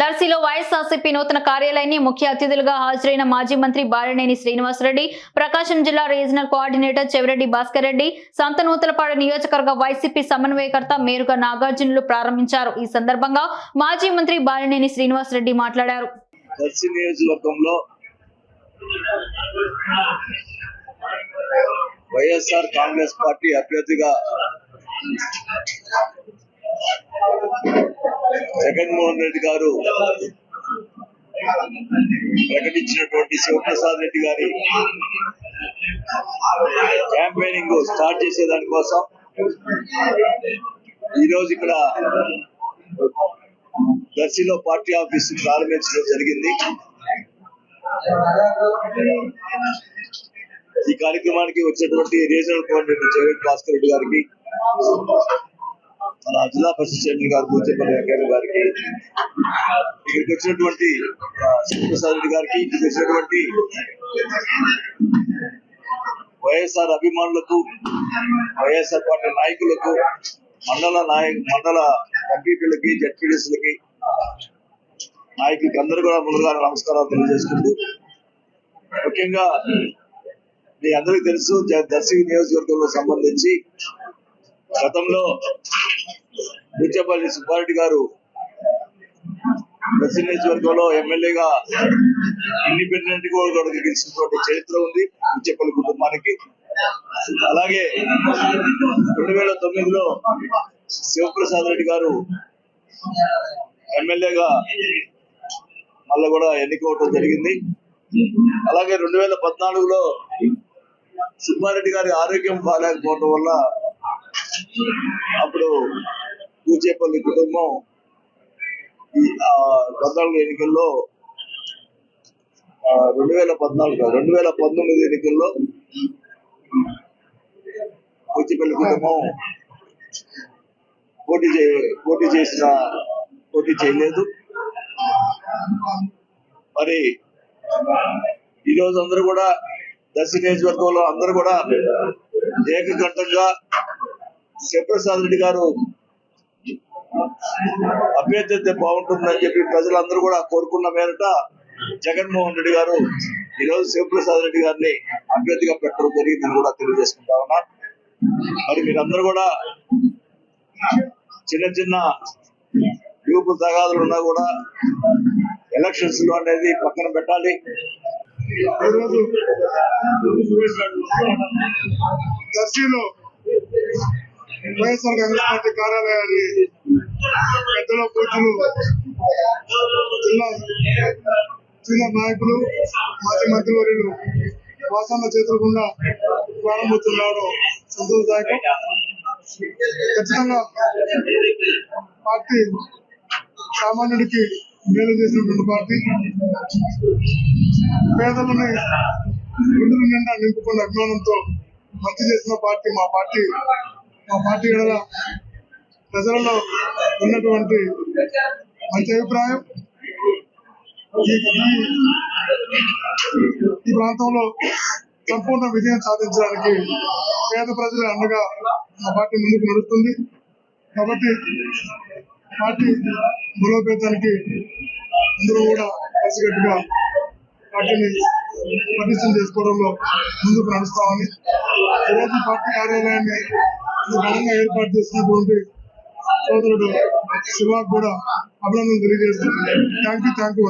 దర్శిలో వైఎస్ఆర్సీపీ నూతన కార్యాలయాన్ని ముఖ్య అతిథులుగా హాజరైన మాజీ మంత్రి బాలినేని శ్రీనివాసరెడ్డి ప్రకాశం జిల్లా రీజనల్ కోఆర్డినేటర్ చెవిరెడ్డి భాస్కర్ రెడ్డి సంతనూతలపాడు నియోజకవర్గ వైసీపీ సమన్వయకర్త మేరుగా నాగార్జునులు ప్రారంభించారు. ఈ సందర్భంగా మాజీ మంత్రి బాలినేని శ్రీనివాసరెడ్డి మాట్లాడారు. దర్శి నియోజకవర్గంలో వైఎస్ఆర్ కాంగ్రెస్ పార్టీ అభ్యర్థిగా జగన్మోహన్ రెడ్డి గారు ప్రకటించినటువంటి శివప్రసాద్ రెడ్డి గారి క్యాంపెయినింగ్ స్టార్ట్ చేసే దానికోసం ఈరోజు ఇక్కడ దర్శిలో పార్టీ ఆఫీస్ ప్రారంభించడం జరిగింది. ఈ కార్యక్రమానికి వచ్చినటువంటి రీజనల్ కోఆర్డినేటర్ జగన్ భాస్కర్ రెడ్డి గారికి మన జిల్లా పరిషత్ చైర్మన్ గారు పోచేపల్లి వెంకయ్య గారికి ఇక్కడికి వచ్చినటువంటి శివప్రసాద్ రెడ్డి గారికి ఇక్కడికి వచ్చినటువంటి వైఎస్ఆర్ అభిమానులకు వైఎస్ఆర్ పార్టీ నాయకులకు మండల నాయక మండల ఎంపీపీలకి జడ్పీడీసీలకి నాయకులకి అందరూ కూడా ముందుగా నమస్కారాలు తెలియజేసుకుంటూ ముఖ్యంగా మీ అందరికీ తెలుసు దర్శి నియోజకవర్గంలో సంబంధించి గతంలో బుచ్చపల్లి సుబ్బారెడ్డి గారు దక్షిణ నియోజకవర్గంలో ఎమ్మెల్యేగా ఇండిపెండెంట్గా కూడా గెలిచినటువంటి చరిత్ర ఉంది బుచ్చపల్లి కుటుంబానికి. అలాగే రెండు వేల తొమ్మిదిలో శివప్రసాద్ రెడ్డి గారు ఎమ్మెల్యేగా మళ్ళీ కూడా ఎన్నికవటం జరిగింది. అలాగే రెండు వేల పద్నాలుగులో సుబ్బారెడ్డి గారి ఆరోగ్యం బాగాలేకపోవడం వల్ల అప్పుడు పూచేపల్లి కుటుంబం ఈ పద్నాలుగు ఎన్నికల్లో రెండు వేల పద్నాలుగు రెండు వేల పంతొమ్మిది ఎన్నికల్లో కూచిపల్లి కుటుంబం పోటీ చే పోటీ చేసిన పోటీ చేయలేదు. మరి ఈ రోజు అందరూ కూడా దర్శి నియోజకవర్గంలో అందరూ కూడా ఏకకంఠంగా శివప్రసాద్ రెడ్డి గారు అభ్యర్థి అయితే బాగుంటుందని చెప్పి ప్రజలందరూ కూడా కోరుకున్న మేరట జగన్మోహన్ రెడ్డి గారు ఈ రోజు శివప్రసాద్ రెడ్డి గారిని అభ్యర్థిగా పెట్టడం జరిగిందని కూడా తెలియజేసుకుంటా ఉన్నా. మరి మీరందరూ కూడా చిన్న చిన్న గ్రూపు తగాదులు ఉన్నా కూడా ఎలక్షన్స్లో అనేది పక్కన పెట్టాలి. ఈరోజు వైఎస్ఆర్ కాంగ్రెస్ పార్టీ కార్యాలయాన్ని పెద్దల పూజలు జిల్లా సీనియర్ నాయకులు మాజీ మంత్రివర్యులు వాసన్న చేతుల గుండా ప్రారంభిస్తున్నారు సంతోషదాయకం ఖచ్చితంగా పార్టీ సామాన్యుడికి మేలు చేసినటువంటి పార్టీ పేదలని గుండెల నిండా నింపుకున్న అభిమానంతో మంచి చేసిన పార్టీ మా పార్టీ మా పార్టీ ఎడల ప్రజలలో ఉన్నటువంటి మంచి అభిప్రాయం. ఈ ప్రాంతంలో సంపూర్ణ విజయం సాధించడానికి పేద ప్రజల అండగా మా పార్టీ ముందుకు నడుస్తుంది. కాబట్టి పార్టీ బలోపేతానికి అందరూ కూడా కలిసికట్టుగా పార్టీని పటిష్టం చేసుకోవడంలో ముందుకు నడుస్తామని ఈరోజు పార్టీ కార్యాలయాన్ని ఘనంగా ఏర్పాటు చేసినటువంటి సోదరుడు శివాకు కూడా అభినందనలు తెలియజేస్తున్నాను థ్యాంక్ యూ థ్యాంక్ యూ